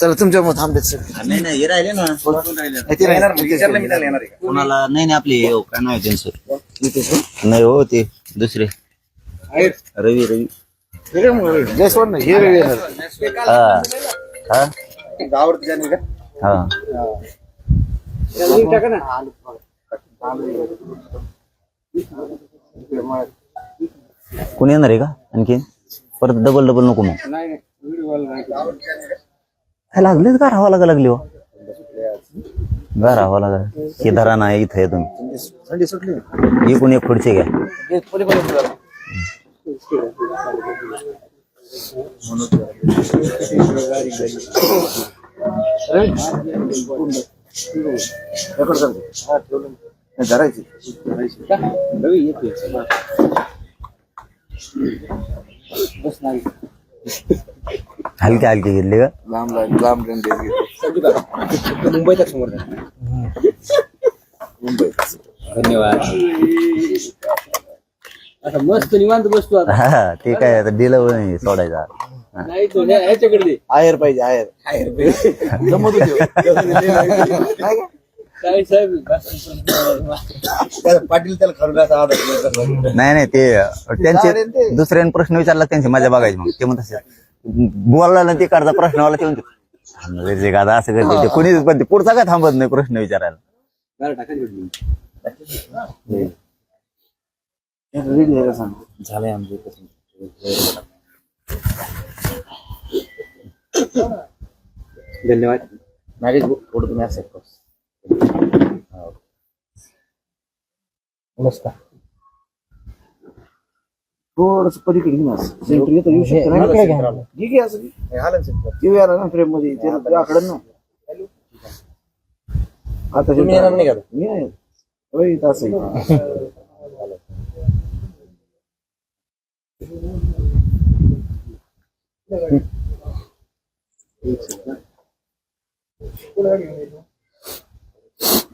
चला तुमच्या मत थांबते सर. नाही नाही हे राहिले ना. कोणाला? नाही नाही आपले हे हो, काय नाव आहे त्यांचं. नाही हो ते दुसरे. रवी रवी. जयस्वाल नाही हे वेगळे येणार. हा हा. हा. कोणी येणार आहे का परत डबल डबल नको मग. काय लागलेच का राहावं लागा लागली हो. गा राहावं लागा. हे धरा ना इथं आहे तुम्ही. थंडी सुटली. ही कोणी एक खुर्ची घ्या. हे पलीकडे जरा. रवी, रेकॉर्ड करते. हा, ठेवलं. नाही, धरायची. रवी, ये तू. बस नाही हलके हलके घेतले का? लांब लांब समोर मुंबई. धन्यवाद. आता मस्त निवांत बसतो आता. हा ते काय आता दिलं नाही सोडायचा नाही तो ह्या- ह्याच्याकडे दे. आयर पाहिजे आयर जमत होती. हो. काय साहेब? पाटील त्याला खरडाचा आधार नाही नाही ते त्यांचे ते. दुसऱ्याने प्रश्न विचारला त्यांची मजा बघायची मग. ते म्हणत बोलला ना ते करता प्रश्नावाला ते म्हणते "थांब रे, गादा असं करते ते. कोणीच पण ते पुढचा काय थांबत नाही प्रश्न विचारायला. झालंय आमचं धन्यवाद. नागेश भाऊ, थोडं तुम्ही करा. नमस्कार थोडस पलीकडे घेऊन. सेंटर येतं, येऊ शकतं नाही. ठीक आहे असं येऊ याला ना फ्रेममध्ये ते आकडे ना आता तुम्ही येणार नाही का मी नाही येत. होय इथं असं आहे.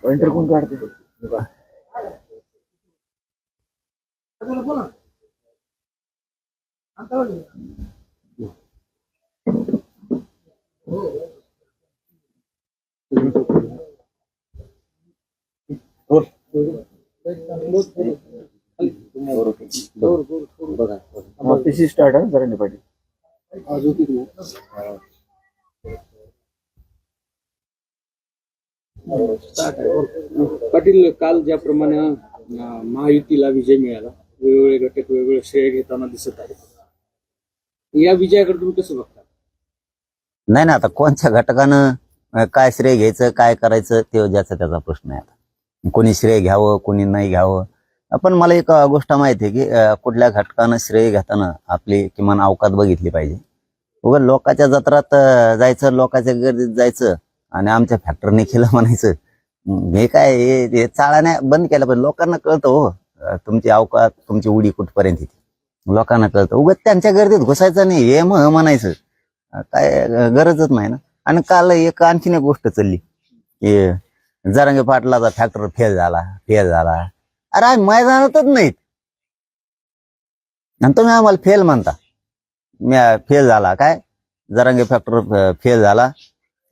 पॉइंटर कोण काढते मग तशी स्टार्ट आहे जरा पाटील पाटील काल ज्याप्रमाणे महायुतीला विजय मिळाला वेगवेगळे घटक वेगवेगळे श्रेय घेताना दिसत आहेत. या विजयाकडे तुम्ही कसं बघता? नाही ना आता कोणत्या घटकानं काय श्रेय घ्यायचं काय करायचं ते ज्याचा त्याचा प्रश्न आहे आता. कोणी श्रेय घ्यावं कोणी नाही घ्यावं. पण मला एक गोष्ट माहिती आहे की कुठल्या घटकानं श्रेय घेताना आपली किमान अवकात बघितली पाहिजे. उगा लोकांच्या जत्रात जायचं लोकांच्या गर्दीत जायचं आणि आमच्या फॅक्टरीने केलं म्हणायचं हे काय हे चाळा नाही बंद केलं पण लोकांना कळतं हो तुमची अवकात तुमची उडी कुठपर्यंत येते. लोकांना कळतं. उगाच त्यांच्या गर्दीत घुसायचं नाही हे मग म्हणायचं. काय गरजच नाही ना. आणि काल एक आणखीन एक गोष्ट चालली की जरांगे पाटलाचा फॅक्टर फेल झाला फेल झाला. अरे आम्ही मैदानातच नाहीत. आणि तुम्ही आम्हाला फेल म्हणता. मी फेल झाला. काय? जरांगे फॅक्टर फेल झाला.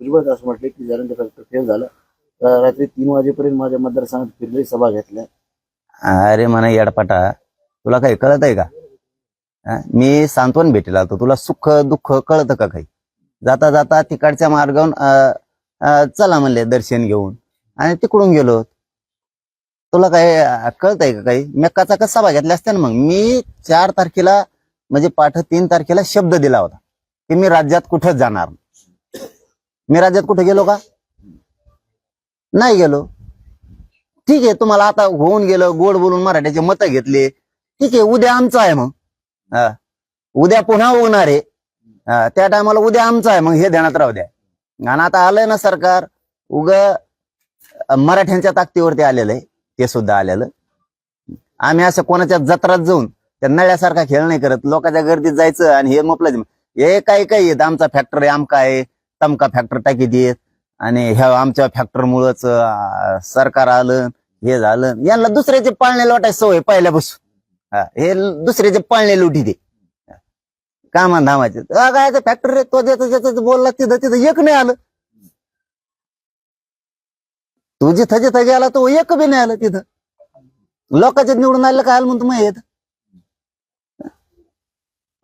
भुजबळ असं म्हटलं की जरा फॅक्टर फेल झालं. तर रात्री तीन वाजेपर्यंत माझ्या मतदारसंघात फिरले सभा घेतल्या. अरे म्हणा येडपाटा तुला काही कळत आहे का? हा, मी सांत्वन भेटेला आलतो तुला सुख दुःख कळतं का काही? जाता जाता तिकडच्या मार्गावरून चला म्हणले दर्शन घेऊन. आणि तिकडून गेलो. तुला काय कळत कळतंय का काही? मी कसा कसा सभा घेतल्या असत्या ना मग? मी चार तारखेला म्हणजे पाठ तीन तारखेला शब्द दिला होता की मी राज्यात कुठंच जाणार नाही. मी राज्यात कुठे गेलो का? नाही गेलो. ठीक आहे तुम्हाला आता होऊन गेलं गोड बोलून मराठ्याचे मत घेतले. ठीक आहे उद्या आमचं आहे मग. उद्या पुन्हा होणार आहे. त्या टायमाला उद्या आमचं आहे मग हे ध्यानात राहू द्या. आणि आता आलंय ना सरकार उग मराठ्यांच्या ताकदीवरती आलेलं आहे. ते सुद्धा आलेलं. आम्ही असं कोणाच्या जत्रात जाऊन त्या नळ्यासारखा खेळ नाही करत. लोकांच्या गर्दीत जायचं आणि हे मोपलं हे काही काही येत आमचा फॅक्टर आहे आमका आहे. तमका फॅक्टर टाकी देत. आणि ह्या आमच्या फॅक्टरमुळंच सरकार आलं हे झालं. यांना दुसऱ्याचे पाळणे लोटायची सवय पहिल्यापासून. हे दुसऱ्याचे पाळणे लुटी दे. कामा धामाचे काय काय फॅक्टरी तो ज्याचं ज्याचं बोलला तिथं तिथं एक नाही आलं. तू जिथं जिथं गेला तो एक बी नाही आलं तिथं. लोकांच्या निवडून आलं काय आलं म्हणतो मग येत?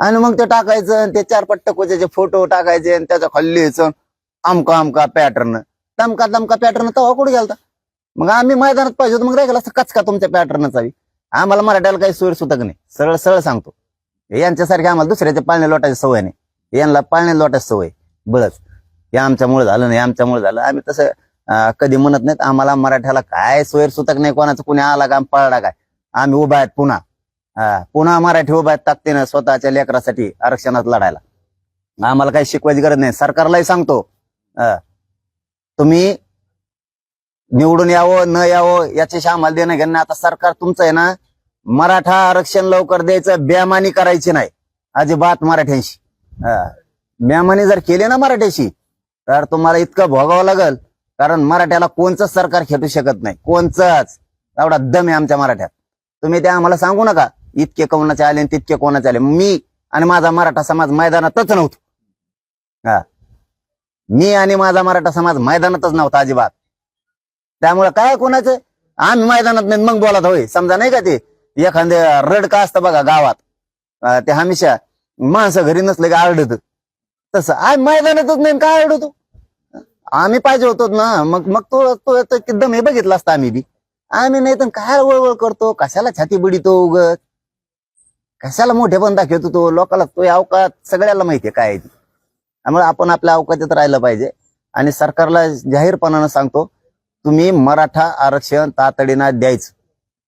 आणि मग ते टाकायचं आणि ते चार पट्ट कोच्याचे फोटो टाकायचे आणि त्याचा खाली लिहायचं. आमका आमका पॅटर्न तमका तमका पॅटर्न तेव्हा कुठे गेलता? मग आम्ही मैदानात पाहिजे होतो मग राहिला असं कचका तुमच्या पॅटर्नचा आम्हाला मराठ्याला काही सोय सुतक नाही? सरळ सरळ सांगतो. यांच्यासारखे आम्हाला दुसऱ्याच्या पाळणे लोटायची सवय नाही. यांना पाळणे लोटायची सवय. बळच. हे आमच्यामुळे झालं नाही आमच्यामुळे झालं. आम्ही तसं कधी म्हणत नाहीत आम्हाला मराठ्याला काय सोयर सुतक नाही? कोणाचं कुणी आला का पळला काय? आम्ही उभा आहेत पुन्हा. हा, पुन्हा मराठी उभा आहेत ताकदीनं स्वतःच्या लेकरासाठी आरक्षणात लढायला. आम्हाला काही शिकवायची गरज नाही. सरकारलाही सांगतो. अं, तुम्ही निवडून यावं न यावं याच्याशी आम्हाला देणं घेणं आता सरकार तुमचं आहे ना मराठा आरक्षण लवकर द्यायचं बेमानी करायची नाही. अजिबात मराठ्यांशी. बेमानी जर केली ना मराठ्याशी तर तुम्हाला इतकं भोगावं लागल. कारण मराठ्याला कोणचंच सरकार खेटू शकत नाही? कोणचंच. एवढा दम आहे आमच्या मराठ्यात. तुम्ही ते आम्हाला सांगू नका. इतके कोणाचे आले आणि तितके कोणाचे आले मी आणि माझा मराठा समाज मैदानातच नव्हतो हा मी आणि माझा मराठा समाज मैदानातच नव्हता अजिबात त्यामुळे काय कोणाचं आम्ही मैदानात नाही मग बोलत होय समजा नाही का ते एखादे रड का असतं बघा गावात ते हमेशा माणसं घरी नसले की आरडत तसं आम्ही मैदानातच नाही काय आरडतो आम्ही पाहिजे होतो ना मग मग तो तो दम हे बघितला असता आम्ही बी आम्ही नाही तर काय वळवळ करतो कशाला छाती बिडितो उगत कशाला मोठे पण दाखवतो तो? लोकांना तो अवकात सगळ्याला माहितीये काय आहे ते. त्यामुळे आपण आपल्या अवकाशात राहिलं पाहिजे. आणि सरकारला जाहीरपणानं सांगतो तुम्ही मराठा आरक्षण तातडीनं द्यायचं.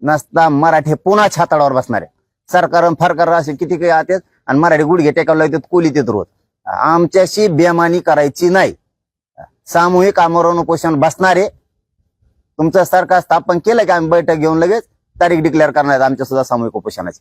नसता मराठे पुन्हा छाताडावर बसणार आहे. सरकार फरकार असे किती काही आतेच आणि मराठी गुडघे टेकावला येतात कोली येतात रोज. आमच्याशी बेमानी करायची नाही. सामूहिक आमरण उपोषण बसणारे तुमचं सरकार स्थापन केलं की आम्ही बैठक घेऊन लगेच तारीख डिक्लेअर करणार आमच्या सुद्धा सामूहिक उपोषणाची.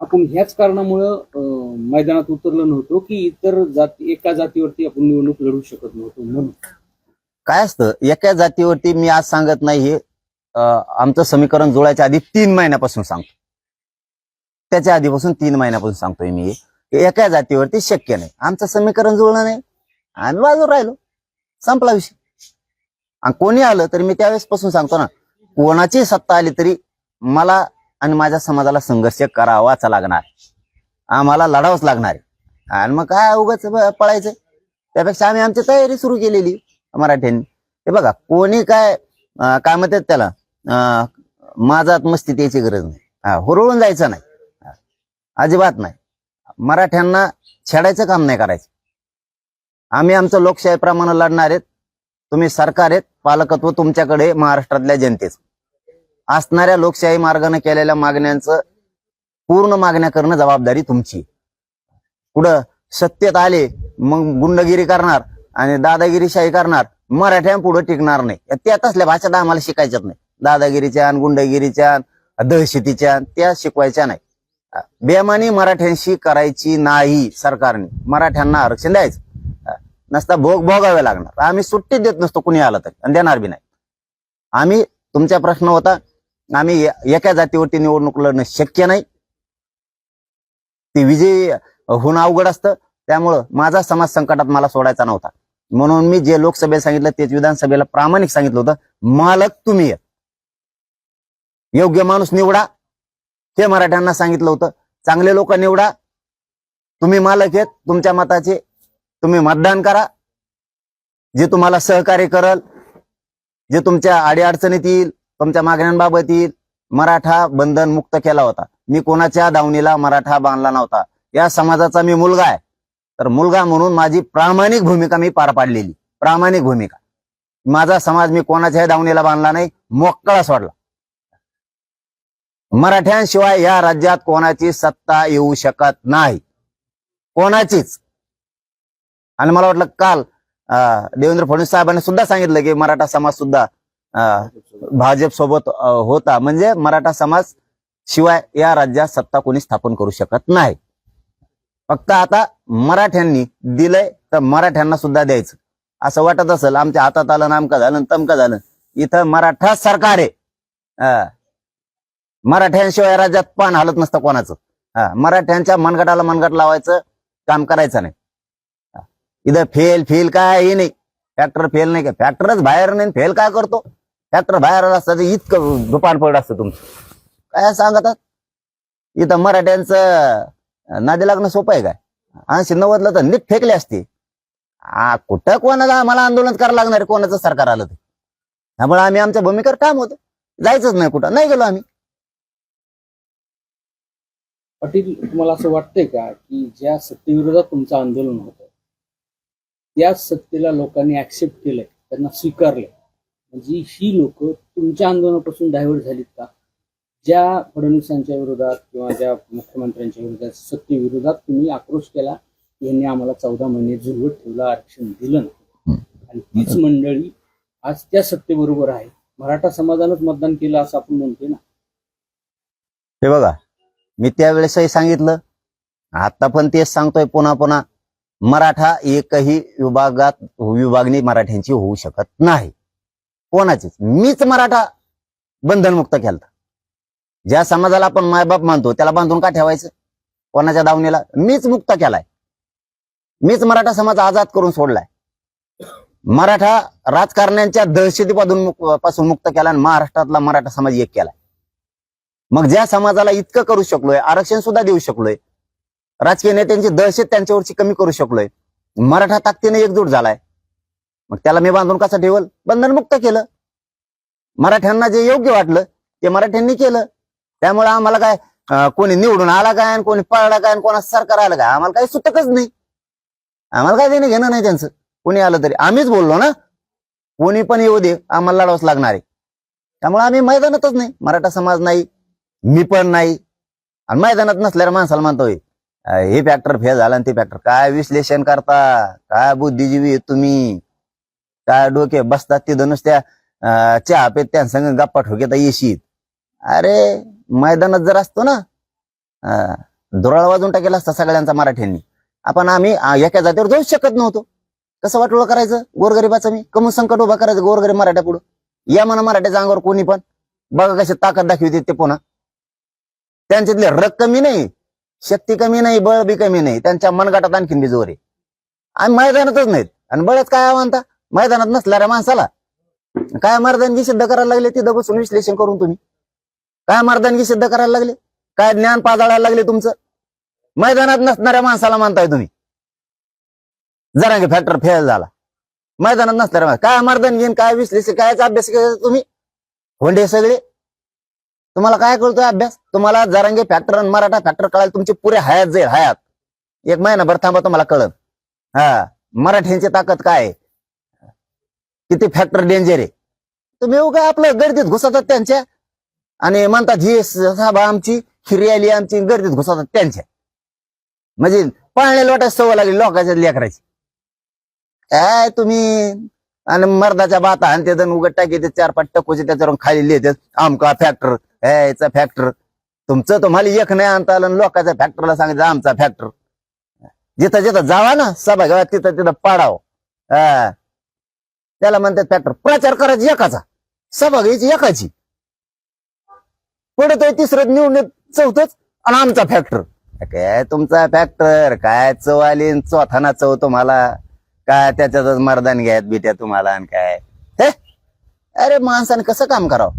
आपण ह्याच कारणामुळं अं, मैदानात उतरलो नव्हतो की इतर जाती एका जातीवरती आपण निवडणूक लढू शकत नव्हतो म्हणून. काय असतं? एका जातीवरती मी आज सांगत नाही हे. आमचं समीकरण जुळायच्या आधी तीन महिन्यापासून सांगतो. त्याच्या आधीपासून तीन महिन्यापासून सांगतोय मी हे. एका जातीवरती शक्य नाही. आमचं समीकरण जुळलं नाही. आम्ही बाजूला राहिलो. संपला विषय. आणि कोणी आलं तरी मी त्यावेळेस पासून सांगतो ना कोणाची सत्ता आली तरी मला आणि माझ्या समाजाला संघर्ष करावाच लागणार. आम्हाला लढावंच लागणार आहे. आणि मग काय उगाच पळायचं? त्यापेक्षा आम्ही आमची तयारी सुरू केलेली मराठ्यांनी. हे बघा कोणी काय काय म्हणतात त्याला? माझा माझात मस्ती त्याची गरज नाही. हा, हुरळून जायचं नाही. अजिबात नाही. मराठ्यांना छेडायचं काम नाही करायचं. आम्ही आमचं लोकशाहीप्रमाणे लढणार आहेत. तुम्ही सरकार आहेत. पालकत्व तुमच्याकडे महाराष्ट्रातल्या जनतेच. असणाऱ्या लोकशाही मार्गाने केलेल्या मागण्यांचं पूर्ण मागण्या करणं जबाबदारी तुमची. पुढं सत्तेत आले मग गुंडगिरी करणार आणि दादागिरीशाही करणार मराठ्या पुढे टिकणार नाही. त्या तसल्या भाषा तर आम्हाला शिकायच्याच नाही. दादागिरीच्या आणि गुंडगिरीच्या आणि दहशतीच्या त्या शिकवायच्या नाही. बेमानी मराठ्यांशी करायची नाही सरकारने. मराठ्यांना आरक्षण द्यायचं. नसता भोग भोगावे लागणार. आम्ही सुट्टी देत नसतो कुणी आलं तरी. आणि देणार बी नाही. आम्ही तुमचा प्रश्न होता आम्ही एका जातीवरती निवडणूक लढणं शक्य नाही. ते विजयी होणं अवघड असतं. त्यामुळं माझा समाज संकटात मला सोडायचा नव्हता. म्हणून मी जे लोकसभेला सांगितलं तेच विधानसभेला प्रामाणिक सांगितलं होतं. मालक तुम्ही योग्य माणूस निवडा. हे मराठ्यांना सांगितलं होतं. चांगले लोक निवडा. तुम्ही मालक आहेत तुमच्या मताचे. तुम्ही मतदान करा. जे तुम्हाला सहकार्य करल जे तुमच्या अडीअडचणीत येईल तुमच्या मागण्यांबाबतीत मराठा बंधन मुक्त केला होता. मी कोणाच्या दावणीला मराठा बांधला नव्हता. या समाजाचा मी मुलगा आहे. तर मुलगा म्हणून माझी प्रामाणिक भूमिका मी पार पाडलेली. प्रामाणिक भूमिका. माझा समाज मी कोणाच्याही दावणीला बांधला नाही. मोकळा सोडला मराठ्यांशिवाय या राज्यात कोणाची सत्ता येऊ शकत नाही. कोणाचीच. आणि मला वाटलं काल देवेंद्र फडणवीस साहेबांनी सुद्धा सांगितलं की मराठा समाज सुद्धा भाजप सोबत होता. म्हणजे मराठा समाज शिवाय या राज्यात सत्ता कोणी स्थापन करू शकत नाही. फक्त आता मराठ्यांनी दिलंय तर मराठ्यांना सुद्धा द्यायचं. असं वाटत असेल आमच्या हातात आलं नामकं झालं तमकं झालं. इथं मराठा सरकार आहे. मराठ्यांशिवाय राज्यात पान हालत नसतं कोणाचं. हा, मराठ्यांच्या मनगटाला मनगट लावायचं काम करायचं नाही. इथं फेल फेल काय हे नाही. फॅक्टर फेल नाही का? फॅक्टरच बाहेर नाही फेल काय करतो? ट्रॅक्टर बाहेर असतं इतकं दुपान पडलं असतं तुमचं. काय सांगतात इथं मराठ्यांचं नादी लागणं सोपं आहे काय? ऐंशी नव्वदला तर नीट फेकले असते. आ, कुठं कोणाला आम्हाला आंदोलन करावं लागणार कोणाचं सरकार आलं ते? त्यामुळे आम्ही आमच्या भूमिकेवर काम होतं. जायचंच नाही कुठं. नाही गेलो आम्ही. पाटील तुम्हाला असं वाटतंय का की ज्या सत्तेविरोधात तुमचं आंदोलन होतं त्या सत्तेला लोकांनी ऍक्सेप्ट केलंय त्यांना स्वीकारलंय? जी ही लोक तुमच्या आंदोलनापासून डायव्हर्ट झालीत का? ज्या फडणवीसांच्या विरोधात किंवा ज्या मुख्यमंत्र्यांच्या विरोधात सत्तेविरोधात तुम्ही आक्रोश केला यांनी आम्हाला चौदा महिने झुलवत ठेवलं आरक्षण दिलं नाही. आणि तीच मंडळी आज त्या सत्तेबरोबर आहे. मराठा समाजानंच मतदान केलं असं आपण म्हणतोय ना. हे बघा मी त्यावेळेसही सांगितलं आता पण तेच सांगतोय पुन्हा पुन्हा मराठा एकही विभागात विभागणी मराठ्यांची होऊ शकत नाही. कोणाचीच. मीच मराठा बंधनमुक्त केलं ज्या समाजाला आपण मायबाप मानतो त्याला बांधून का ठेवायचं? कोणाच्या दावणीला? मीच मुक्त केलाय. मीच मराठा समाज आजाद करून सोडलाय. मराठा राजकारण्यांच्या दहशतीपासून पासून मुक्त केला आणि महाराष्ट्रातला मराठा समाज एक केलाय. मग ज्या समाजाला इतकं करू शकलोय आरक्षण सुद्धा देऊ शकलोय राजकीय नेत्यांची दहशत त्यांच्यावरची कमी करू शकलोय मराठा ताकदीने एकजूट झालाय मग त्याला मी बांधून कसं ठेवल? बंधनमुक्त केलं. मराठ्यांना जे योग्य वाटलं ते मराठ्यांनी केलं. त्यामुळे आम्हाला काय कोणी निवडून आला काय आणि कोणी पळला काय आणि कोणा सरकार आलं काय? आम्हाला काही सुटकच नाही. आम्हाला काय देणं घेणं नाही त्यांचं. कोणी आलं तरी. आम्हीच बोललो ना. कोणी पण येऊ दे आम्हाला लढावंच लागणार आहे. त्यामुळे आम्ही मैदानातच नाही. मराठा समाज नाही मी पण नाही. आणि मैदानात नसल्यावर माणसाला म्हणतोय हे फॅक्टर फेल झाला आणि ते फॅक्टर काय विश्लेषण करता? काय बुद्धिजीवी तुम्ही? काय डोके बसतात तिथं नुसत्या अं, चहा पेत त्यांसंग गप्पा ठोकेता येशीत अरे मैदानात जर असतो ना दुराळ वाजून टाकेला असता सगळ्यांचा मराठ्यांनी. आपण आम्ही एका जातीवर जाऊच शकत नव्हतो. कसं वाटोळ करायचं? गोरगरीबाचं मी. कमून संकट उभा करायचं गोरगरीब मराठ्या पुढं. या म्हणा मराठ्याच्या अंगावर कोणी पण. बघा कशी ताकद दाखवते ते पुन्हा. त्यांच्यातले रग कमी नाही शक्ती कमी नाही बळ बी कमी नाही. त्यांच्या मनगटात आणखीन बी जोर आहे आम्ही मैदानातच नाहीत. आणि बळच काय म्हणता मैदानात नसणाऱ्या माणसाला. काय मर्दानगी सिद्ध करायला लागले तिथं बसून विश्लेषण करून तुम्ही? काय मर्दानगी सिद्ध करायला लागले? काय ज्ञान पाजाळायला लागले तुमचं? मैदानात नसणाऱ्या माणसाला मानताय तुम्ही. जरा फॅक्टर फेल झाला. मैदानात नसणाऱ्या माणसा- काय मर्दानगी आणि काय विश्लेषण काय अभ्यास केला तुम्ही? होंडे सगळे? तुम्हाला काय कळतोय अभ्यास? तुम्हाला जरांगे फॅक्टर आणि मराठा फॅक्टर कळायला तुमची पुरे हयात जाईल हयात. एक महिनाभर थांबा तुम्हाला कळत हा मराठ्यांची ताकद काय किती फॅक्टर डेंजर आहे? तुम्ही येऊ काय आपलं गर्दीत घुसतात त्यांच्या. आणि म्हणतात ही सभा आमची खिरी आली आमची गर्दीत घुसतात त्यांच्या. म्हणजे पाळण्या वाटायला सवय लागली लोकांच्या लेकराची. काय तुम्ही? आणि मर्दाच्या बाता आणि ते उघड टाकी ते चार पाच टकोचे त्याच्यावर खाली लिहिते. आमका फॅक्टर याचा फॅक्टर तुमचं तुम्हाला एक नाही आणता आलं आणि लोकांच्या फॅक्टरला सांगितलं आमचा फॅक्टर जिथं जिथं जावा ना सभा सभागृहात तिथं तिथं पाडावं. हा. त्याला म्हणतात फॅक्टर प्रचार करायची एकाचा. सभा घ्यायची एकाची. पडतोय तिसरं निवडून चौथच आणि आमचा फॅक्टर काय तुमचा फॅक्टर काय चव आली चौथाना चव तुम्हाला? काय त्याच्यातच मर्दान घ्यायत बिट्या तुम्हाला आणि काय? हे? अरे माणसाने कसं काम करावं?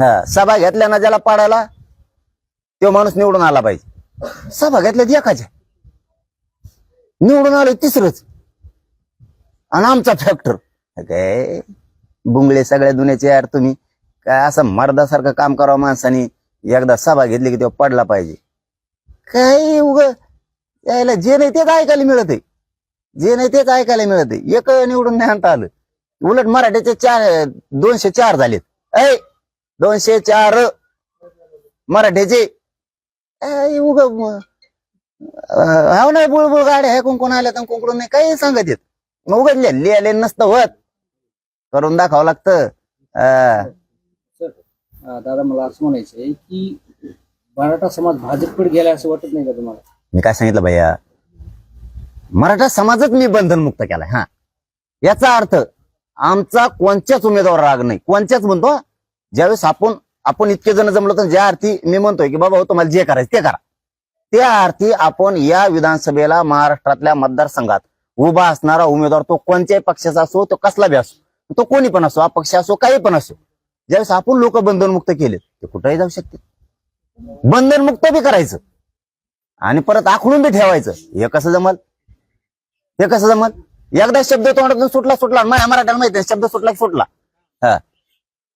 हा सभा घेतल्या ना ज्याला पाडायला तो माणूस निवडून आला पाहिजे. सभा घेतल्या एकाच्या. निवडून आलो तिसरंच. आणि आमचा फॅक्टर काय? बुंगळे सगळ्या दुनियाचे यार तुम्ही. काय असं मर्दासारखं काम करावं माणसाने? एकदा सभा घेतली की तो पडला पाहिजे. काय उग? यायला जे नाही तेच ऐकायला मिळत आहे जे नाही तेच ऐकायला मिळत आहे एक निवडून नाही आणता आलं. उलट मराठीचे चार दोनशे चार झालेत. ऐ दोनशे चार. मराठीचे. उग हा नाही बुळबुळ गाड्या आहे कोण कोण आल्या तर कोण कोण नाही काही सांगत येत. मग उघडले लिहिले नसतं होत. करून दाखवावं लागतं. अं, अं, दादा मला असं म्हणायचं आहे की मराठा समाज भाजपकडे गेला असं वाटत नाही का तुम्हाला? मी काय सांगितलं भैया? मराठा समाजच मी बंधनमुक्त केलाय हा. याचा अर्थ आमचा कोणत्याच उमेदवार राग नाही. कोणत्याच म्हणतो हा. ज्यावेळेस आपण आपण इतके जण जमलो तर ज्या अर्थी मी म्हणतोय की बाबा हो तुम्हाला जे करायचं ते करा. त्या अर्थी आपण या विधानसभेला महाराष्ट्रातल्या मतदारसंघात उभा असणारा उमेदवार तो कोणत्याही पक्षाचा असो तो कसला बी असो तो कोणी पण असो अपक्ष असो काही पण असो. ज्यावेळेस आपण लोक बंधनमुक्त केले ते कुठेही जाऊ शकते. बंधनमुक्त बी करायचं. आणि परत आखडून बी ठेवायचं. हे कसं जमल? हे कसं जमल? एकदा शब्द तोंडातून सुटला सुटला. माझ्या मराठ्याला माहिती आहे, शब्द सुटला सुटला. हा.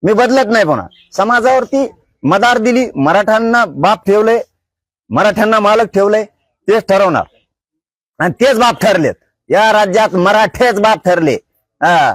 मी बदलत नाही पण समाजावरती मदार दिली मराठ्यांना बाप ठेवलंय मराठ्यांना मालक ठेवलंय तेच ठरवणार. आणि तेच बाप ठरलेत. या राज्यात मराठेच बाप ठरले. हा.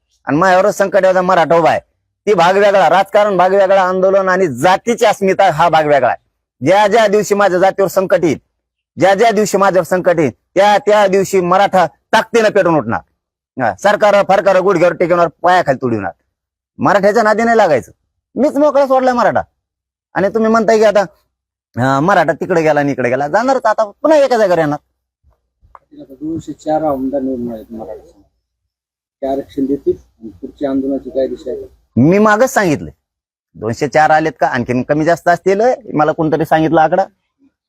आणि माझ्यावरच संकट मराठा उभा आहे. ती भाग वेगळा राजकारण भाग वेगळा आंदोलन आणि जातीची अस्मिता हा भाग वेगळा आहे. ज्या ज्या दिवशी माझ्या जातीवर संकट येईल ज्या ज्या दिवशी माझ्यावर संकट येईल त्या त्या दिवशी मराठा ताकदीनं पेटून उठणार. सरकार फरकार गुडघ्यावर टेकवणार पायाखाली तुडविणार मराठ्याच्या नादी नाही लागायचं. मीच मोकळा सोडलाय मराठा. आणि तुम्ही म्हणताय की आता मराठा तिकडे गेला आणि इकडे गेला. जाणारच आता पुन्हा एका जागेवर येणार. दोनशे चार आमदार निवडून आहेत मराठा. ते आरक्षण देतील आणि पुढच्या आंदोलनाची काय दिशा आहे? मी मागच सांगितलं दोनशे चार आलेत का? आणखीन कमी जास्त असतील मला कोणतरी सांगितलं आकडा.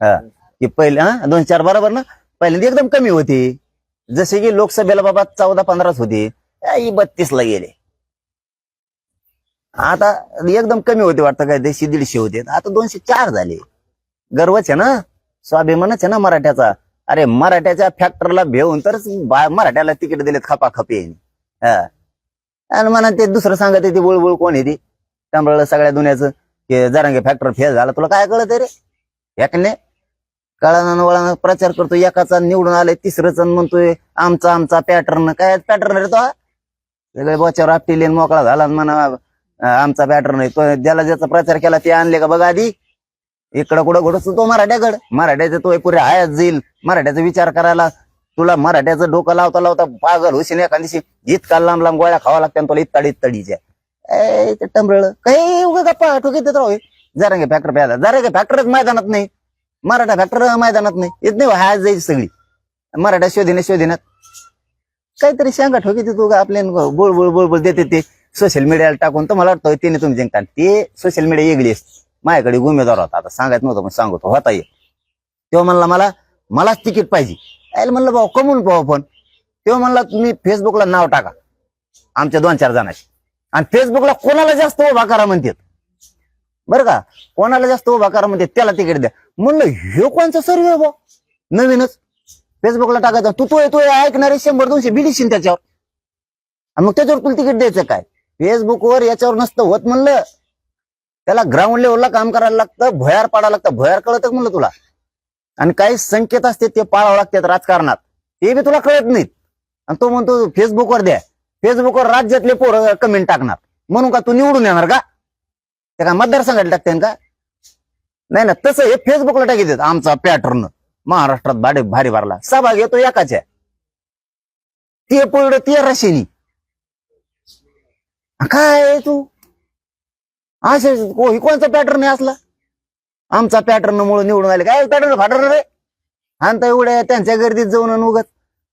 हा. की पहिले हा? दोनशे चार बरोबर ना? पहिल्यांदा एकदम कमी होती. जसे की लोकसभेला बाबा चौदा पंधराच होती. बत्तीस ला गेले. आता एकदम कमी होते वाटतं काय? देशी दीडशे होते. आता दोनशे चार झाले. गर्वच आहे ना? स्वाभिमानच आहे ना मराठ्याचा? अरे मराठ्याच्या फॅक्टरला भेऊन तरच बा- मराठ्याला तिकीट दिलेत खपाखपी हा. आणि म्हणा ते दुसरं सांगत ते बुळबुळ कोण आहे ती? त्यामुळे सगळ्या दुनियाचं की जरांगे फॅक्टर फेल झाला. तुला काय कळत रे? एकने कळानं वळानं प्रचार करतो एकाचा निवडून आलाय तिसरंच म्हणतोय आमचा आमचा पॅटर्न काय पॅटर्न रे तो? सगळे बोच्यावर आपटी मोकळा झाला म्हणा आमचा पॅटर्न आहे. तो ज्याला ज्याचा प्रचार केला ते आणले का बघा आधी? इकडं कुठं घडत तो मराठ्याकड. मराठ्याचं तो पुरे आयात जाईल. मराठ्याचा विचार करायला तुला मराठ्याचं डोकं लावता लावता पागल होशील एका दिवशी. इतका लांब लांब गोळ्या खावा लागत्या तुला इत्ताडी इत्ताडीच्या ए ते टंबळ काही उगा गप्पा ठोकीत देत राहू जरांगे फॅक्टर प्यायला. जरांगे फॅक्टरच मैदानात नाही. मराठा फॅक्टर मैदानात नाही. येत नाही हो, हाय जायची सगळी. मराठा शोधीने शोधिनात काहीतरी सांगा ठोकीत तू आपल्या बोळ बोळ बोळ बोळ देते ते. सोशल मीडियाला टाकून तर मला वाटतं त्याने तुम्ही जिंकता ते सोशल मीडिया वेगळी असते. माझ्याकडे उमेदवार होता. आता सांगायचं नव्हतं पण सांगतो. होता ये तेव्हा म्हणला मला मलाच तिकीट पाहिजे. यायला म्हणलं भाऊ कमवून पाहू आपण. तेव्हा म्हणला तुम्ही फेसबुकला नाव टाका. आमच्या दोन चार जणाशी. आणि फेसबुकला कोणाला जास्त उभा करा म्हणतात? बरं का? कोणाला जास्त उभा करा म्हणते त्याला तिकीट द्या. म्हणलं हे कोणचा सर्वे भाऊ? नवीनच. फेसबुकला टाकायचा. तू तो येतोय ऐकणारे शंभर दोनशे बिडीशील त्याच्यावर. मग त्याच्यावर तुला तिकीट द्यायचं काय? फेसबुकवर याच्यावर नसतं होत म्हणलं. त्याला ग्राउंड लेवलला काम करायला लागतं भयार पाडायला लागतं. भयार कळत म्हणलं तुला? आणि काही संकेत असते ते पाळावं लागतात राजकारणात. ते बी तुला कळत नाहीत. आणि तो म्हणतो फेसबुकवर द्या. फेसबुकवर राज्यातले पोरं कमेंट टाकणार. म्हणून का तू निवडून येणार का? ते का मतदारसंघाला टाकते का? नाही ना तसं हे फेसबुकला टाकी देत आमचा पॅटर्न महाराष्ट्रात भाडे भारी भरला. सहभाग येतो एकाच एकाच्या. ते पडलं ते रशेनी. काय तू? असे कोणचा पॅटर्न आहे असला? आमचा पॅटर्न मुळे निवडून आले. काय पॅटर्न फाटर्न रे? आणता एवढ्या त्यांच्या गर्दीत जाऊन उगत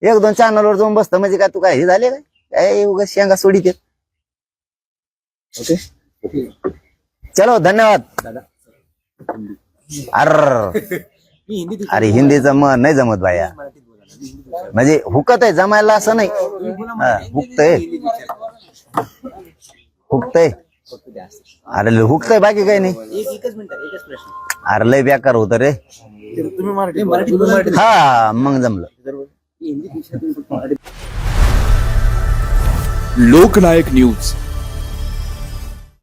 एक दोन चॅनलवर जाऊन बसतं. म्हणजे काय तू काय हे झाले काय? काय उगत शेंगा सोडी ते? ओके. चलो धन्यवाद. अर. अरे हिंदीचं मन नाही जमत बाया. म्हणजे हुकत आहे जमायला असं नाही. हुकतय. हुकतय. अरे हुकतय बाकी काही नाही. अरे लय बेकार होत रे. तुम्ही मराठी हा मग जमलं. लोकनायक न्यूज.